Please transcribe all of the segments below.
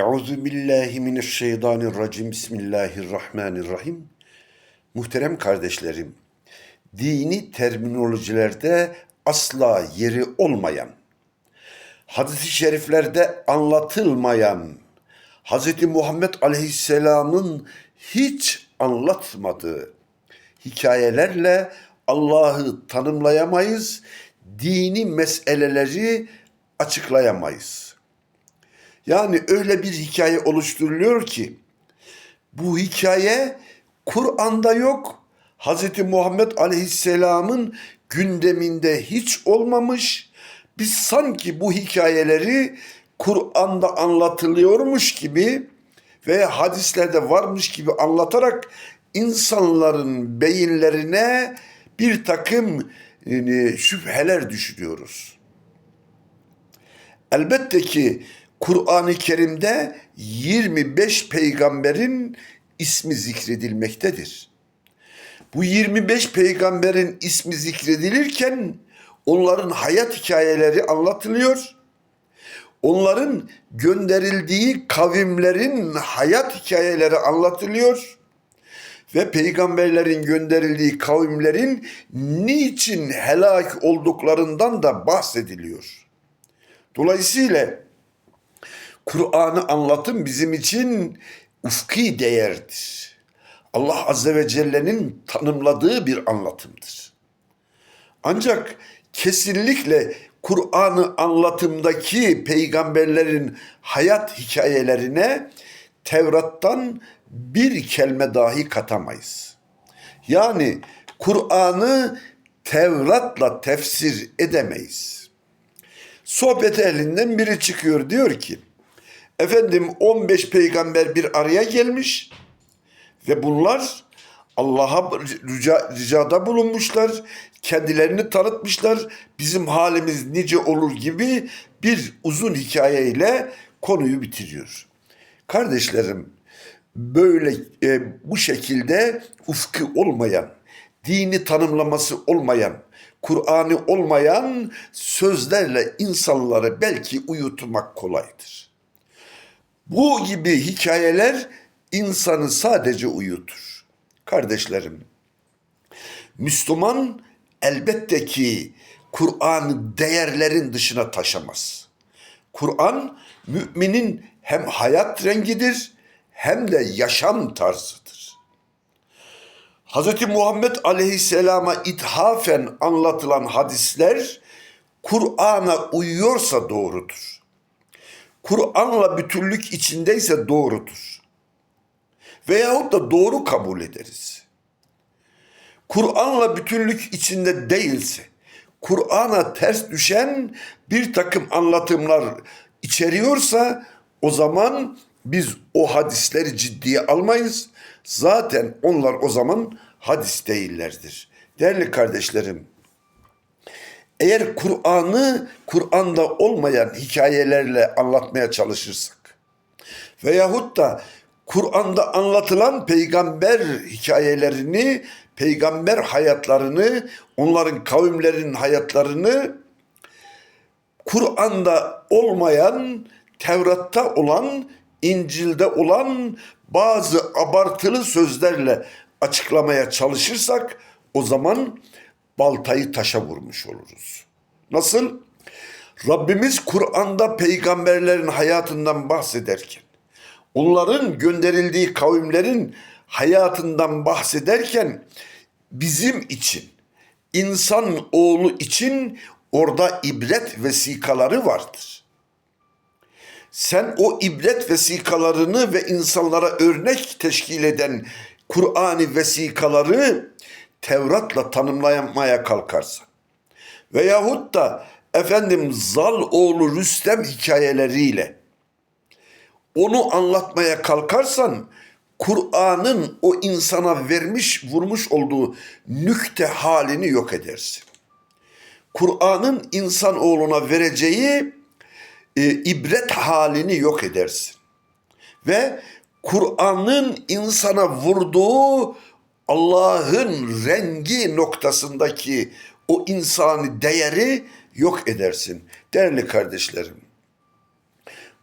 Euzu billahi mineşşeytanirracim. Bismillahirrahmanirrahim. Muhterem kardeşlerim, dini terminolojilerde asla yeri olmayan, hadis-i şeriflerde anlatılmayan, Hz. Muhammed Aleyhisselam'ın hiç anlatmadığı hikayelerle Allah'ı tanımlayamayız, dini meseleleri açıklayamayız. Yani öyle bir hikaye oluşturuluyor ki bu hikaye Kur'an'da yok. Hz. Muhammed Aleyhisselam'ın gündeminde hiç olmamış. Biz sanki bu hikayeleri Kur'an'da anlatılıyormuş gibi ve hadislerde varmış gibi anlatarak insanların beyinlerine bir takım şüpheler düşürüyoruz. Elbette ki Kur'an-ı Kerim'de 25 peygamberin ismi zikredilmektedir. Bu 25 peygamberin ismi zikredilirken onların hayat hikayeleri anlatılıyor. Onların gönderildiği kavimlerin hayat hikayeleri anlatılıyor ve peygamberlerin gönderildiği kavimlerin niçin helak olduklarından da bahsediliyor. Dolayısıyla Kur'an'ı anlatım bizim için ufki değerdir. Allah Azze ve Celle'nin tanımladığı bir anlatımdır. Ancak kesinlikle Kur'an'ı anlatımdaki peygamberlerin hayat hikayelerine Tevrat'tan bir kelime dahi katamayız. Yani Kur'an'ı Tevrat'la tefsir edemeyiz. Sohbet ehlinden biri çıkıyor diyor ki efendim 15 peygamber bir araya gelmiş ve bunlar Allah'a rica, ricada bulunmuşlar, kendilerini tanıtmışlar, bizim halimiz nice olur gibi bir uzun hikayeyle konuyu bitiriyor. Kardeşlerim, böyle e, bu şekilde ufku olmayan, dini tanımlaması olmayan, Kur'an'ı olmayan sözlerle insanları belki uyutmak kolaydır. Bu gibi hikayeler insanı sadece uyutur. Kardeşlerim, Müslüman elbette ki Kur'an'ı değerlerin dışına taşamaz. Kur'an müminin hem hayat rengidir hem de yaşam tarzıdır. Hz. Muhammed Aleyhisselam'a ithafen anlatılan hadisler Kur'an'a uyuyorsa doğrudur. Kur'an'la bütünlük içindeyse doğrudur. Veyahut da doğru kabul ederiz. Kur'an'la bütünlük içinde değilse, Kur'an'a ters düşen bir takım anlatımlar içeriyorsa o zaman biz o hadisleri ciddiye almayız. Zaten onlar o zaman hadis değillerdir. Değerli kardeşlerim, eğer Kur'an'ı Kur'an'da olmayan hikayelerle anlatmaya çalışırsak veyahut da Kur'an'da anlatılan peygamber hikayelerini, peygamber hayatlarını, onların kavimlerin hayatlarını Kur'an'da olmayan, Tevrat'ta olan, İncil'de olan bazı abartılı sözlerle açıklamaya çalışırsak o zaman baltayı taşa vurmuş oluruz. Nasıl? Rabbimiz Kur'an'da peygamberlerin hayatından bahsederken, onların gönderildiği kavimlerin hayatından bahsederken bizim için, insan oğlu için orada ibret vesikaları vardır. Sen o ibret vesikalarını ve insanlara örnek teşkil eden Kur'an'ı vesikaları Tevrat'la tanımlamaya kalkarsan veyahut da efendim Zal oğlu Rüstem hikayeleriyle onu anlatmaya kalkarsan Kur'an'ın o insana vermiş vurmuş olduğu nükte halini yok edersin. Kur'an'ın insan oğluna vereceği e, ibret halini yok edersin. Ve Kur'an'ın insana vurduğu Allah'ın rengi noktasındaki o insani değeri yok edersin. Değerli kardeşlerim,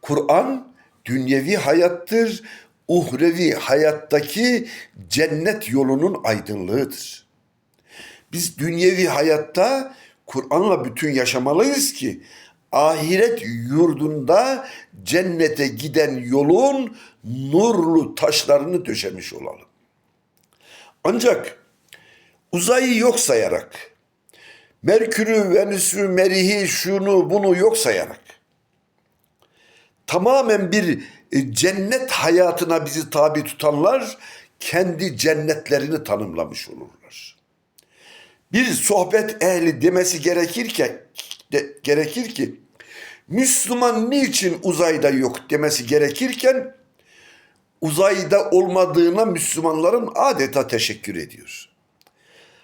Kur'an dünyevi hayattır, uhrevi hayattaki cennet yolunun aydınlığıdır. Biz dünyevi hayatta Kur'an'la bütün yaşamalıyız ki ahiret yurdunda cennete giden yolun nurlu taşlarını döşemiş olalım. Ancak uzayı yok sayarak, Merkür'ü, Venüs'ü, Merih'i, şunu bunu yok sayarak, tamamen bir e, cennet hayatına bizi tabi tutanlar kendi cennetlerini tanımlamış olurlar. Bir sohbet ehli demesi gerekirken de, gerekir ki Müslüman niçin uzayda yok demesi gerekirken uzayda olmadığına Müslümanların adeta teşekkür ediyor.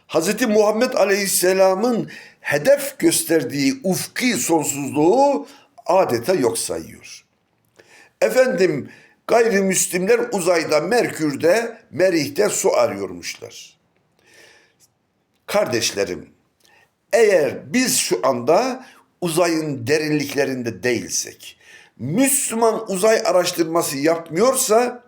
Hz. Muhammed Aleyhisselam'ın hedef gösterdiği ufki sonsuzluğu adeta yok sayıyor. Efendim gayrimüslimler uzayda Merkür'de, Merih'te su arıyormuşlar. Kardeşlerim, eğer biz şu anda uzayın derinliklerinde değilsek, Müslüman uzay araştırması yapmıyorsa,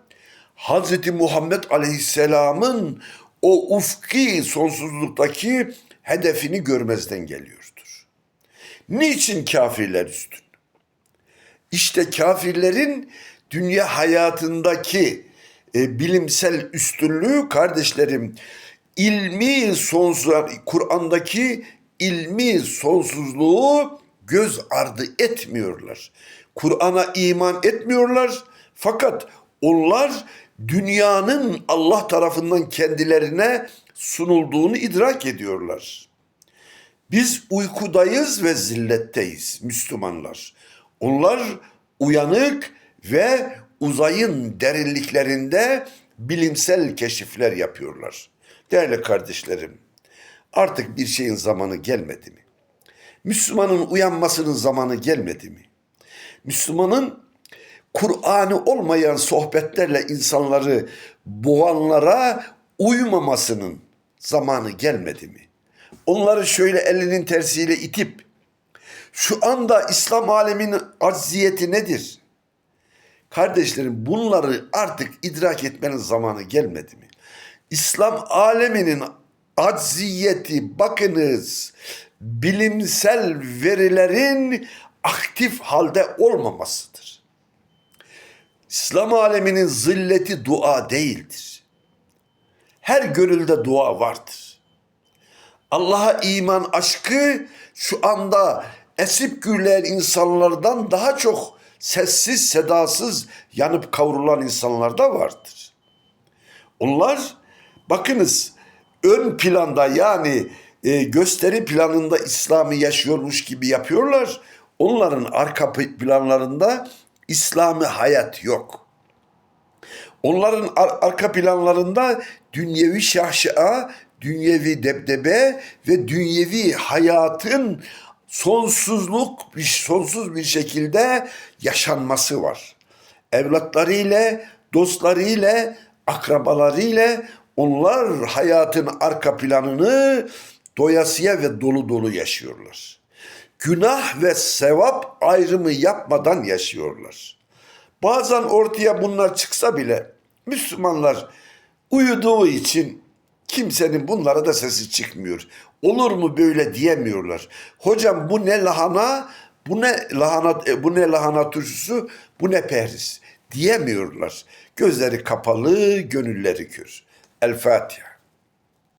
Hz. Muhammed Aleyhisselam'ın o ufki sonsuzluktaki hedefini görmezden geliyordur. Niçin kafirler üstün? İşte kafirlerin dünya hayatındaki e, bilimsel üstünlüğü kardeşlerim ilmi sonsuz Kur'an'daki ilmi sonsuzluğu göz ardı etmiyorlar. Kur'an'a iman etmiyorlar fakat onlar dünyanın Allah tarafından kendilerine sunulduğunu idrak ediyorlar. Biz uykudayız ve zilletteyiz Müslümanlar. Onlar uyanık ve uzayın derinliklerinde bilimsel keşifler yapıyorlar. Değerli kardeşlerim, artık bir şeyin zamanı gelmedi mi? Müslümanın uyanmasının zamanı gelmedi mi? Müslümanın Kur'an'ı olmayan sohbetlerle insanları boğanlara uymamasının zamanı gelmedi mi? Onları şöyle elinin tersiyle itip şu anda İslam aleminin acziyeti nedir? Kardeşlerim bunları artık idrak etmenin zamanı gelmedi mi? İslam aleminin acziyeti bakınız bilimsel verilerin aktif halde olmamasıdır. İslam aleminin zilleti dua değildir. Her gönülde dua vardır. Allah'a iman aşkı şu anda esip gürleyen insanlardan daha çok sessiz sedasız yanıp kavrulan insanlarda vardır. Onlar bakınız ön planda yani e, gösteri planında İslam'ı yaşıyormuş gibi yapıyorlar. Onların arka planlarında İslami hayat yok. Onların ar- arka planlarında dünyevi şahşıa, dünyevi debdebe ve dünyevi hayatın sonsuzluk, sonsuz bir şekilde yaşanması var. Evlatlarıyla, dostlarıyla, akrabalarıyla onlar hayatın arka planını doyasıya ve dolu dolu yaşıyorlar. Günah ve sevap ayrımı yapmadan yaşıyorlar. Bazen ortaya bunlar çıksa bile Müslümanlar uyuduğu için kimsenin bunlara da sesi çıkmıyor. Olur mu böyle diyemiyorlar. Hocam bu ne lahana, bu ne lahana, e, bu ne lahana turşusu, bu ne pehriz diyemiyorlar. Gözleri kapalı, gönülleri kör. El Fatiha.